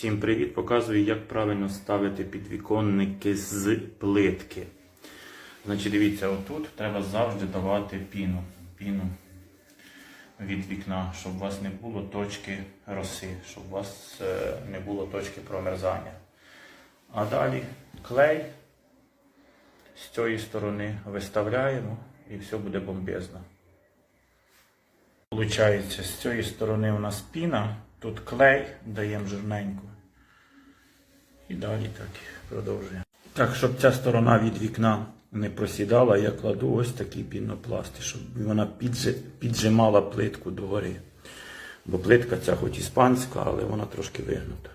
Всім привіт! Показую, як правильно ставити підвіконники з плитки. Значить, дивіться, отут треба завжди давати піну. Піну від вікна, щоб у вас не було точки роси, щоб у вас е, не було точки промерзання. А далі клей з цієї сторони виставляємо і все буде бомбезно. Получається, з цієї сторони у нас піна, тут клей, даємо жирненько. І далі так продовжуємо. Так, щоб ця сторона від вікна не просідала, я кладу ось такий пінопласт, щоб вона піджимала плитку догори. Бо плитка ця хоч іспанська, але вона трошки вигнута.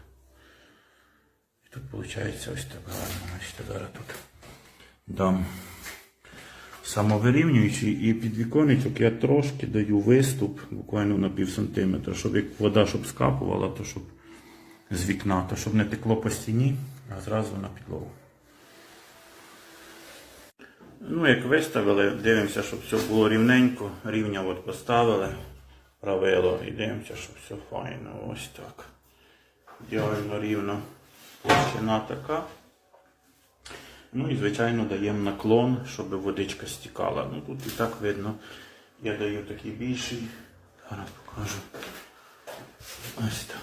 І тут виходить ось так гарно. Бачите, зараз тут дам самовирівнюючий і під віконечок я трошки даю виступ, буквально на пів сантиметра, щоб як вода щоб скапувала, то щоб з вікна, то щоб не текло по стіні, а зразу на підлогу. Ну, як виставили, дивимося, щоб все було рівненько. Рівня от поставили, правило, і дивимося, щоб все файно. Ось так. Ідеально рівно. Площина така. Ну і, звичайно, даємо наклон, щоб водичка стікала. Ну тут і так видно. Я даю такий більший. Зараз покажу. Ось так.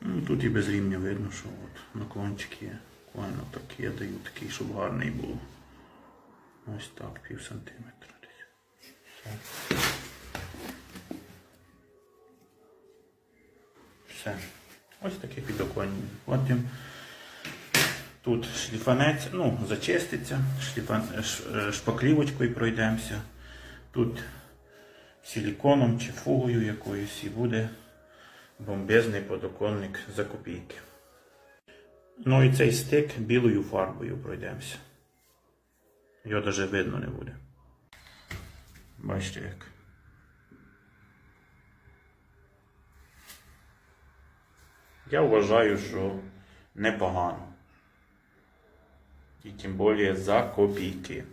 Ну, тут і без рівня видно, що от наклончик є. Буквально так я даю такий, щоб гарний був. Ось так, пів сантиметра десь. Все. Все. Ось таке підоконня. Потім тут шліфанець, ну, зачиститься, шліфан, е, шпаклівочкою пройдемося. Тут силіконом чи фугою якоюсь і буде бомбезний подоконник за копійки. Ну і цей стик білою фарбою пройдемося. Його навіть видно не буде. Бачите як. Я вважаю, що непогано. І тим більше за копійки.